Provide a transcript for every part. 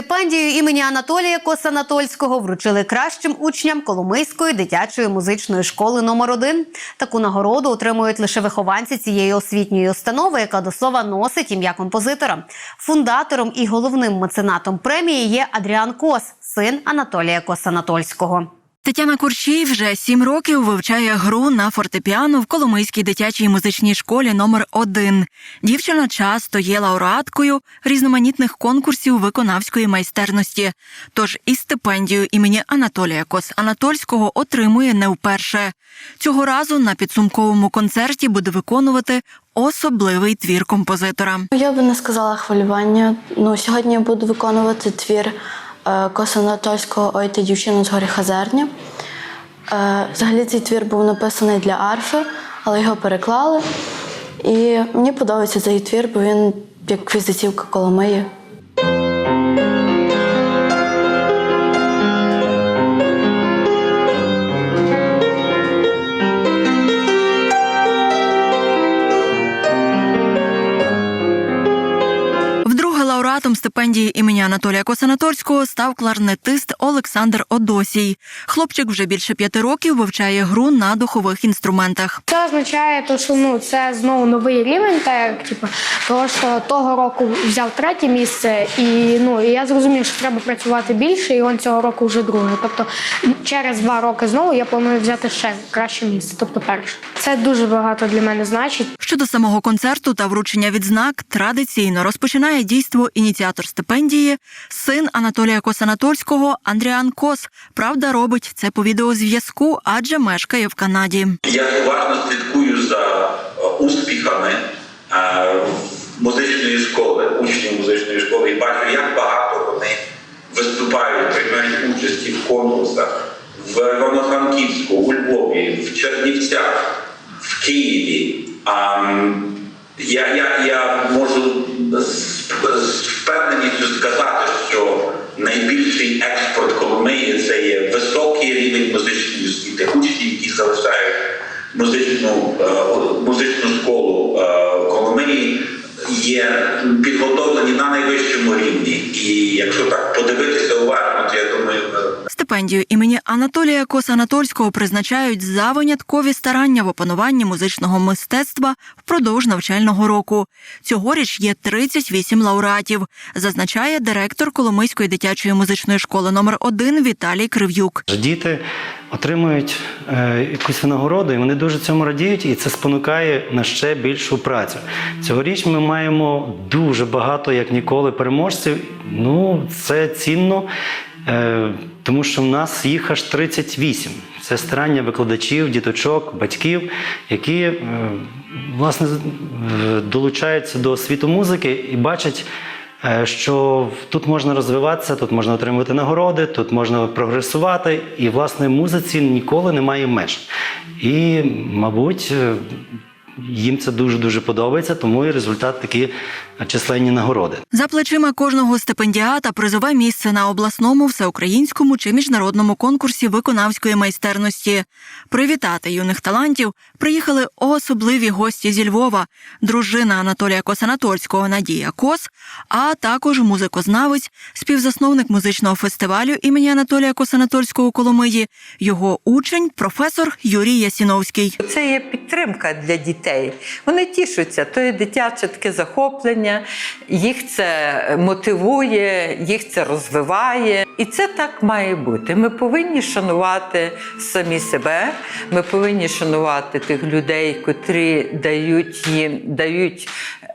Стипендію імені Анатолія Косанатольського вручили кращим учням Коломийської дитячої музичної школи номер 1 Таку нагороду отримують лише вихованці цієї освітньої установи, яка до слова носить ім'я композитора. Фундатором і головним меценатом премії є Адріан Кос, син Анатолія Косанатольського. Тетяна Курчій вже сім років вивчає гру на фортепіано в Коломийській дитячій музичній школі номер 1 Дівчина часто є лауреаткою різноманітних конкурсів виконавської майстерності. Тож і стипендію імені Анатолія Кос Анатольського отримує не вперше. Цього разу на підсумковому концерті буде виконувати особливий твір композитора. Я би не сказала хвилювання. Ну, сьогодні я буду виконувати твір Косанатольського Ой ти дівчину з горі Хазерня. Е, взагалі цей твір був написаний для арфи, але його переклали. І мені подобається цей твір, бо він як візитівка Коломиї. Стипендії імені Анатолія Косанаторського став кларнетист Олександр Одосій. Хлопчик вже більше п'яти років вивчає гру на духових інструментах. Це означає, що ну це знову новий рівень, так як типу, того, що того року взяв третє місце, і ну і я зрозумів, що треба працювати більше, і він цього року вже друге. Тобто через два роки знову я планую взяти ще краще місце, тобто перше. Це дуже багато для мене значить. Щодо самого концерту та вручення відзнак, традиційно розпочинає дійство ініціатор стипендії, син Анатолія Косанатольського Андріан Кос. Правда, робить це по відеозв'язку, адже мешкає в Канаді. Я уважно слідкую за е, успіхами е, музичної школи, учнів музичної школи, і бачу, як багато вони виступають, приймають участі в конкурсах в Івано-Франківську, у Львові, в Чернівцях, в Києві. Я, я, я можу впевненістю сказати, що найбільший експорт Коломиї це є високий рівень музичної освіти, учні, які залишають музичну, е, музичну школу е, Коломиї, є підготовлені на найвищому рівні. І якщо так подивитися Стипендію імені Анатолія Косанатольського призначають за виняткові старання в опануванні музичного мистецтва впродовж навчального року. Цьогоріч є 38 лауреатів, зазначає директор Коломийської дитячої музичної школи номер 1 Віталій Крив'юк. Діти отримують е, якусь винагороду, і вони дуже цьому радіють, і це спонукає на ще більшу працю. Цьогоріч ми маємо дуже багато, як ніколи, переможців. Ну, це цінно, тому що в нас їх аж 38. Це старання викладачів, діточок, батьків, які е, власне е, долучаються до світу музики і бачать. Е, що тут можна розвиватися, тут можна отримувати нагороди, тут можна прогресувати, і власне музиці ніколи немає меж. І, мабуть, е, їм це дуже дуже подобається, тому і результат такі численні нагороди. За плечима кожного стипендіата призове місце на обласному, всеукраїнському чи міжнародному конкурсі виконавської майстерності. Привітати юних талантів приїхали особливі гості зі Львова, дружина Анатолія Косанатольського Надія Кос, а також музикознавець, співзасновник музичного фестивалю імені Анатолія Косанатольського у Коломиї, його учень, професор Юрій Ясіновський. Це є підтримка для дітей. Вони тішуться, то є дитяче таке захоплення, їх це мотивує, їх це розвиває. І це так має бути. Ми повинні шанувати самі себе, ми повинні шанувати тих людей, котрі дають їм дають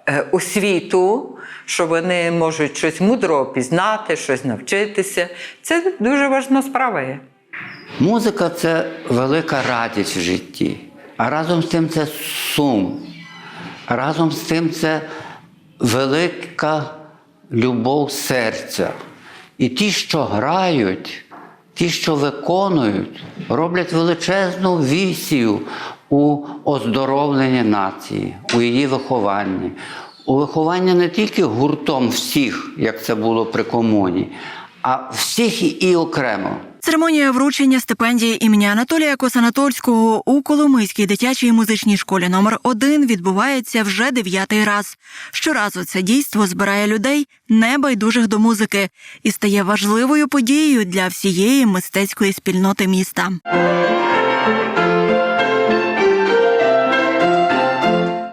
е, освіту, що вони можуть щось мудро пізнати, щось навчитися. Це дуже важна справа є. Музика це велика радість в житті, а разом з тим це сум. Разом з тим це велика любов серця. І ті, що грають, ті, що виконують, роблять величезну вісію у оздоровленні нації, у її вихованні, у вихованні не тільки гуртом всіх, як це було при комуні, а всіх і окремо. Церемонія вручення стипендії імені Анатолія Косанатольського у Коломийській дитячій музичній школі номер 1 відбувається вже дев'ятий раз. Щоразу це дійство збирає людей небайдужих до музики і стає важливою подією для всієї мистецької спільноти міста.